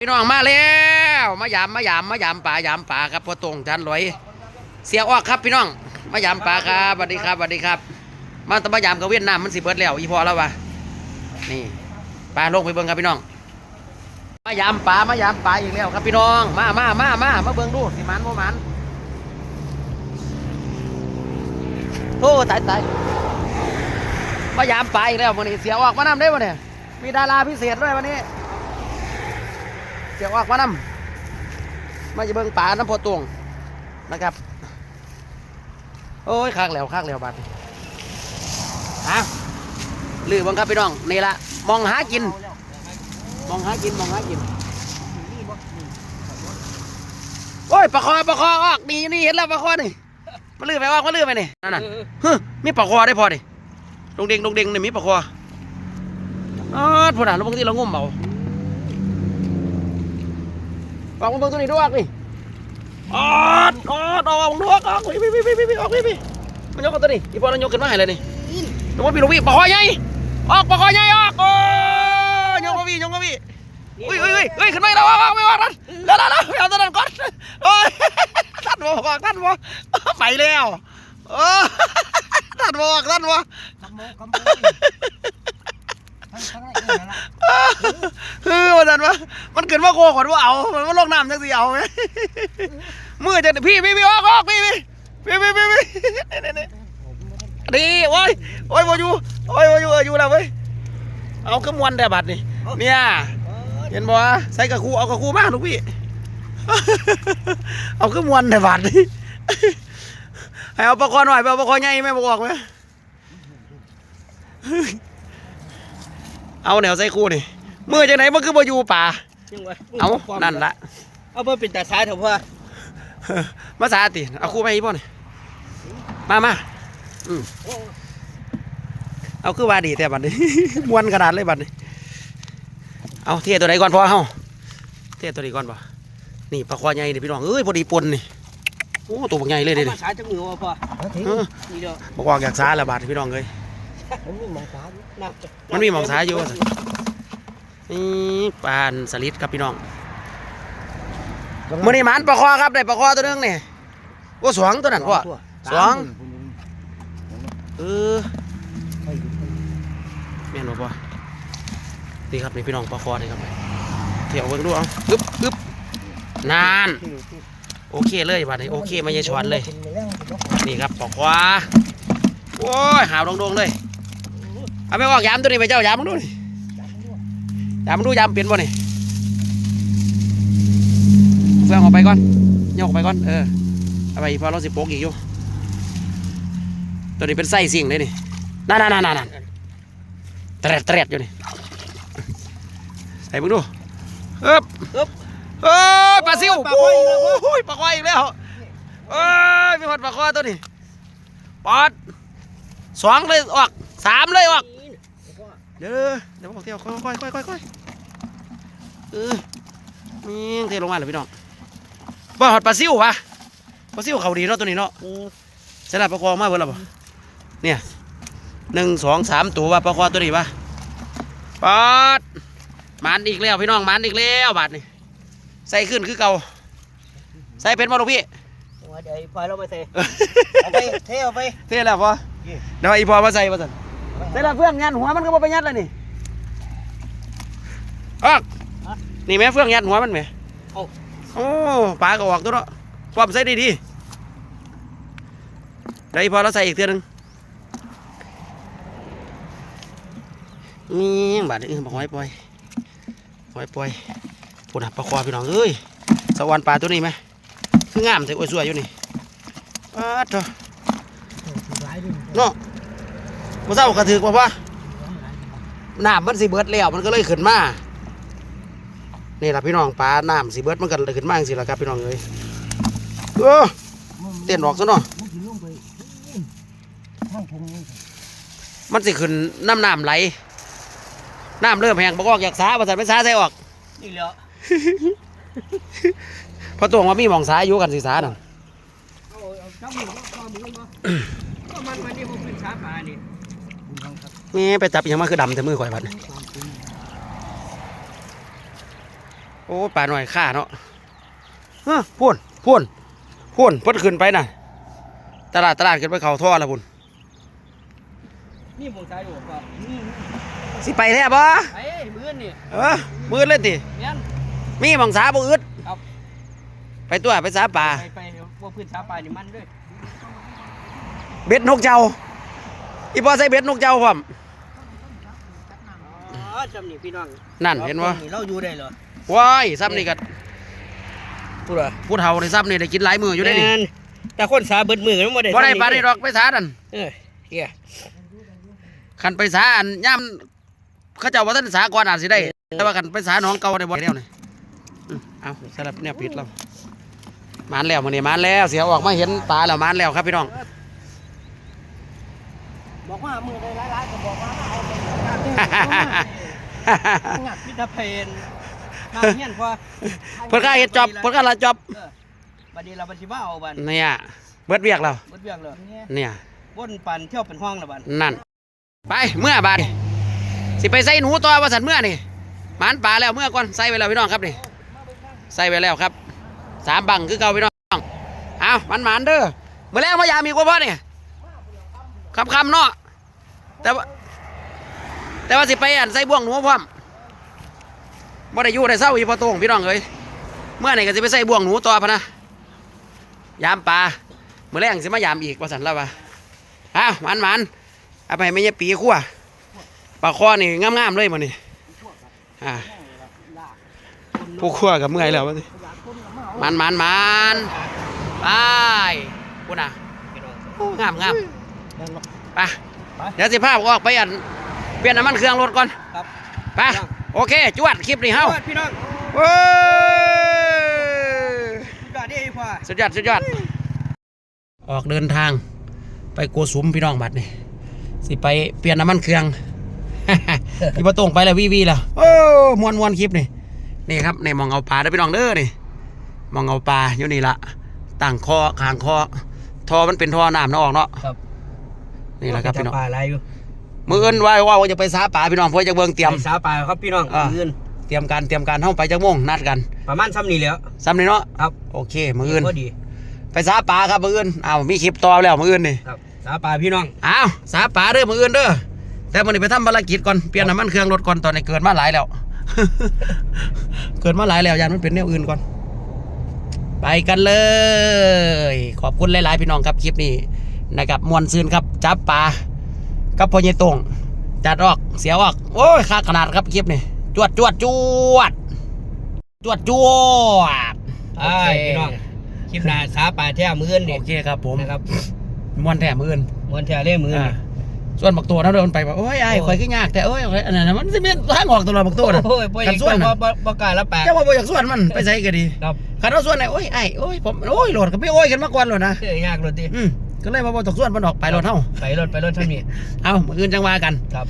พี่น้องมาแล้วมายามมายามมายามป่ายามป่าครับพอตรงจานลอยเสียออกครับพี่น้องมายามป่าครับสวัสดีครับสวัสดีครับ มาตะมายามกับเวียดนามมันสิเบิดแล้วอีพอแล้ววะนี่ปลาลงไปเบิ่งครับพี่น้อง มายามป่ามายามป่าอีกแล้วครับพี่น้องมามามามามาเบิ่งดูสิมันโมมันโอ้ตายตายมายามป่าอีกแล้ววันนี้เสียออกมาน้ำได้วันนี้มีดาราพิเศษด้วยวันนี้ เสียออกมานำมาจะเบิ่งป่าน้ำพอตวงนะครับ โอ้ยคักแล้วคักแล้วบัดนี้ฮะลือบังครับพี่น้องนี่ละมองหากิน มองหากินมองหากินโอ้ยปลาคอปลาคอออกนี่นี่เห็นแล้วปลาคอนี่มาลือไปออกมาลือไปนี่นั่นน่ะฮึมีปลาคอได้พอดิดงเด้งดงเด้งนี่มีปลาคออ๋อพวกนั้นเราบางทีเรางุ่มเมา ออกมาเบิ่งตัวนี้ดูออกนี่ออดออดออกดูออกออกพี่พี่พี่พี่พี่ออกพี่พี่มันยกกันตัวนี้อีพอนั้นยกขึ้นมาให้เลยนี่ยกมาพี่ลูกพี่ปะคอใหญ่ออกปะคอใหญ่ออกโอ้ยยกมาพี่ยกมาพี่อุ้ยอุ้ยอุ้ยอุ้ยขึ้นมาแล้วออกไม่ออกนั่นแล้วแล้วแล้วไปเอาตัวนั้นก่อนโอ้ยท่านบอกท่านบอกไปแล้วโอ้ท่านบอกท่านบอก คำโมคำโมทั้งทั้งไรเออนั่นวันนั้นวะมันเกิดว่าโกก่อนว่าเอา มันว่าลงน้ำจังสิเอาไหมมือจะพี่พี่พี่ออกออกพี่พี่พี่พี่พี่พี่นี่นี่ดีโอ้ยโอ้ยโมอยู่โอ้ยโมอยู่เอออยู่แล้วเว้ยเอาขึ้นมวนแต่บัตรนี่เนี่ยเห็นบ่วใส่กระคูเอากระคูมาลูกพี่เอาขึ้นมวนแต่บัตรนี่ให้เอาปลาคอหน่อยไปเอาปลาคอใหญ่ไหมบอกไหม เอาแนวใส่คูนี่มือจากไหนมันคือบ่อยู่ป่ายังไงเอานั่นละเอาเพื่อเป็นตาซ้ายเถอะพ่อมาสาติเอาคู่ไปอีพ่อนี่มามาอืมเอาคือว่าดีแต่บัดนี้มวนขนาดเลยบัดนี้ เอาเทียตัวไหนก่อนพ่อเฮาเทียตัวนี้ก่อนป่ะนี่ปลาควายใหญ่นี่พี่น้องเอ้ยพอดีปนนี่โอ้ตัวบักใหญ่เลยเด้เอานี่มาซ้ายจังมือวะพ่อเออนี่เดียวบอกว่าอยากสาละบาดพี่น้องเอ้ย มันมีมองซ้ายนับมันมีหมองสาอยู่ว่าซั่นนี่ปานสลิดครับพี่น้องมื้อนี้หมันปลาคอครับได้ปลาคอตัวหนึงนี่โอ้สวงตัวนั้นพ่อสองเออแม่นบ่พ่อนี่ครับนี่พี่น้องปลาคอนี่ครับเที่ยวเบิ่งดูเอาอึ๊บอึ๊บนานโอเคเลยบัดนี้โอเคมาเยชวนเลย นี่ครับปลาคอโอ้ยหาวโดงๆเลย เอาไปออกยามตัวนี้ไปเจ้ายามมึงดูนี่ยามมึงดูยามเปลี่ยนบ่นี่เฟืองออกไปก่อนยกออกไปก่อนเออเอาไปอีกพอเราสิโปกอีกอยู่ตัวนี้เป็นไส้สิ่งเลยนี่นั่นนั่นนั่นนั่นเตร็ดเตร็ดอยู่นี่ใส่มึงดูเอ๊บอึ๊บเอ้ยปลาซิวปลาควายอีกแล้วพ่อโอ้ยปลาควายอีกแล้วเอ้ยมีหอดปลาควายตัวนี้ปอดสองเลยออกสามเลยออก เดี๋ยวเดี๋ยวบอกเที่ยวค่อยค่อยค่อยค่อยค่อยเออมีเทลงมาเลยพี่น้องบ่หอดปลาซิววะปลาซิวเขาดีเนาะตัวนี้เนาะใช่ละปลาควายมาเบิ่งแล้วบ่เนี่ยหนึ่งสองสามตัวว่าปลาควายตัวนี้ปะปอดมันอีกแล้วพี่น้องมันอีกแล้วบาทนี่ใส่ขึ้นคือเก่าใส่เป็นบ่ลูกพี่เดี๋ยวปล่อยเราไปเทเอาไปเทเอาไปเท่แล้วพอเดี๋ยวอีพอมาใส่มาสั่น ใส่ละเฟื่องยันหัวมันก็บ่ไปยัดเลยนี่ออกนี่แม่เฟื่องยันหัวมันแหมโอ้ปลาก็ออกตัวเนาะความใส่ดีดีๆเดี๋ยวอีพอเราใส่อีกเทื่อหนึงนี่บาดนี้บอกไว้ปล่อยไว้ปล่อยพูดนะปลาคอพี่น้องเอ้ยสวรรค์ปลาตัวนี้ไหมคืองามแต่โอ้ยสวยอยู่นี่ปลาเถอะเนาะ มาเศร้ากระถือกว่าปะน้ำมันสิเบิดแล้วมันก็เลยขึ้นมานี่ล่ะพี่น้องปลาน้ำสิเบิดมันก็เลยขึ้นมาจังสิล่ะครับพี่น้องเอ้ยเออเต้นออกซะเนาะมันสิลงไปห้างพงนี่มันสิขึ้นน้ำน้ำไหลน้ำเริ่มแห้งบอกออกอยากสาประสาทไปสาใส่ออกนี่เหรอเพราะตัวว่ามีหมองสาอยู่กันสิสาน่ะ เอาเอาจับมือว่าความมือมาก็มันมันนี่มันเป็นสาขานี่ แม่ไปจับอหยังมาคือดำแต่มือข่อยบัดนี้โอ้ป่าหน่อยข้าเนาะเฮ้อพูนพูนพูนเพิ่นขึ้นไปน่ะ ตลาดตลาดขึ้นไปเขาท่อแล้วพุ่นนี่มองซ้ายดูว่านี่สิไปแท้บ่ไอ้มือนี่เออมืดเลยติเนี่ยมีหมองสาบ่อึดครับไปตัวไปสาป่าไปไปว่าพื้นชาปลานี่มันด้วยเบ็ดนกเจ้าอีพอใส่เบ็ดนกเจ้าพร้อมอ๋อ จำนี่พี่น้องนั่นเห็นบ่เราอยู่ได้เหรอว้ายซ้ำนี่ก็พูดว่าผู้เฒ่าในซ้ำนี่ได้กินหลายมื้ออยู่ได้นี่แต่คนสาเบิดมือมันบ่ได้บ่ได้ปานนี้ดอกไปสาดันเออเฮียคันไปสาอันย่ามเขาเจ้าว่าท่านสาก่อนอาจสิได้ แต่ว่าคันไปสาหน้องเก่าได้บ่ได้นี่อืมเอาสลับเนี่ยปิดแล้วมานแล้วมื้อนี้มานแล้วเสียออกมาเห็นตาแล้วมานแล้วครับพี่น้องบอกว่ามือได้หลายๆก็บอกว่าเอาไป งัดมิตรเพนมาเฮียนพอเพิ่นก็เฮ็ดจอบเพิ่นก็ละจอบเออบัดนี้เราบัดสิว่าเอาบัดเนี่ยเบิดเวียกแล้วเบิดเรื่องเลยเนี่ยวนปั่นเที่ยวเป็นห้องละบัดนั่น ไปเมื่อบาดนี่สิไปใส่หนูต่อว่าสันเมื่อนี่หมานป่าแล้วเมื่อก่อนใส่ไปแล้วพี่น้องครับนี่ใส่ไปแล้วครับสามบังคือเก่าพี่น้องเอามันหมานเด้อเมื่อแรกมายามอีกว่าพ่อนี่คำคำๆเนาะแต่ว่า แต่ว่าสิไปอันใส่บ่วงหนูพร้อมบ่ได้อยู่ได้เศร้าอีพอโตงพี่น้องเอ้ยเมื่อไหร่ก็สิไปใส่บ่วงหนูต่อพะนะยามปลาเมื่อแรกสิมายามอีกว่าสันแล้วว่าอ้าวมันมันเอาไปไม่ใช่ปีขั้วปลาคอนี่งามๆเลยมันนี่อ่าผู้ขั้วกับเมื่อยแล้ววะสิมันมันมันไปพูน่ะงามงามไปเดี๋ยวสิภาพออกไปอัน เปลี่ยนน้ำมันเครื่องรถก่อนครับไปโอเคจวดคลิปนี่เฮ้าพี่น้องเว้ยจอดได้พ่อสุดยอดสุดยอดออกเดินทาง ไปโกสุมพี่น้องบัดนี่สิไปเปลี่ยนน้ำมันเครื่องพี่ประตงไปแล้ววีวีแล้วโอ้มวนมวนคลิปนี่นี่ครับในมองเอาปลาได้อพี่น้องเด้อนี่มองเอาปลาอยู่นี่ละต่างคอคางคอทอมันเป็นทอน้ำนะออกเนาะครับนี่แหละครับพี่น้องปลาอะไรอยู่ มืออื่นว่าว่าจะไปสาปลาพี่น้องเพื่อจะเบิ่งเตรียม ไปสาปลาครับพี่น้องอ่า มื้ออื่นเตรียมการเตรียมการเข้าไปจักโมงนัดกันประมาณซ้ำนี้แล้วซ้ำนี่เนาะครับโอเค มืออื่นพอดีไปสาปลาครับมืออื่นอ้าวมีคลิปต่อแล้วมืออื่นนี่ครับสาปลาพี่น้องอ้าวสาปลาเด้อมืออื่นเด้อแต่มันนี้ไปทำภารกิจก่อนเปลี่ยนน้ำมันเครื่องรถก่อนตอนนี้เกิดมาหลายแล้ว เกิดมาหลายแล้วยันมันเป็นแนวอื่นก่อน ไปกันเลย ขอบคุณหลาย ๆ พี่น้องครับคลิปนี้นะครับมวนซืนครับจับปลา กับพ่อใหญ่ตงจัดออกเสียออก โอ้ยค่าขนาดครับคลิปนี้จวดจวดจวดจวดจวดไอ้พี่น้องคลิปหน้าสาปลาแท้มื้ออื่นนี่โอเคครับผมนะครับมวนแถมมืออื่นมวนแท้เล่มื้ออื่นอ่านี่ส่วนบักตัวเราเดินไปแบบโอ้ยไอ้โอ้ยข่อยขึ้นยากแต่โอ้ยอันนั้นนะมันสิเป็นทางออกตลอดบักตัวน่ะโอ้ยบ่อกัยานกส่วนบ่น่ะบ่บ่กล้าละปากเจ้าว่าบ่อยากส่วนมันไปใส่ก็ดีครับคันเอาส่วนไหนโอ้ยไอ้โอ้ยผมโอ้ยโหลดก็ไม่โอ้ยกันมาก่อนเลยนะเอ้ยยากรถติอืม ก็เลยมาบ่ตกส่วนมันออกไปโหลดเฮาไปรถไปรถท่านนี้เอามื้ออื่นจังว่ากันครับ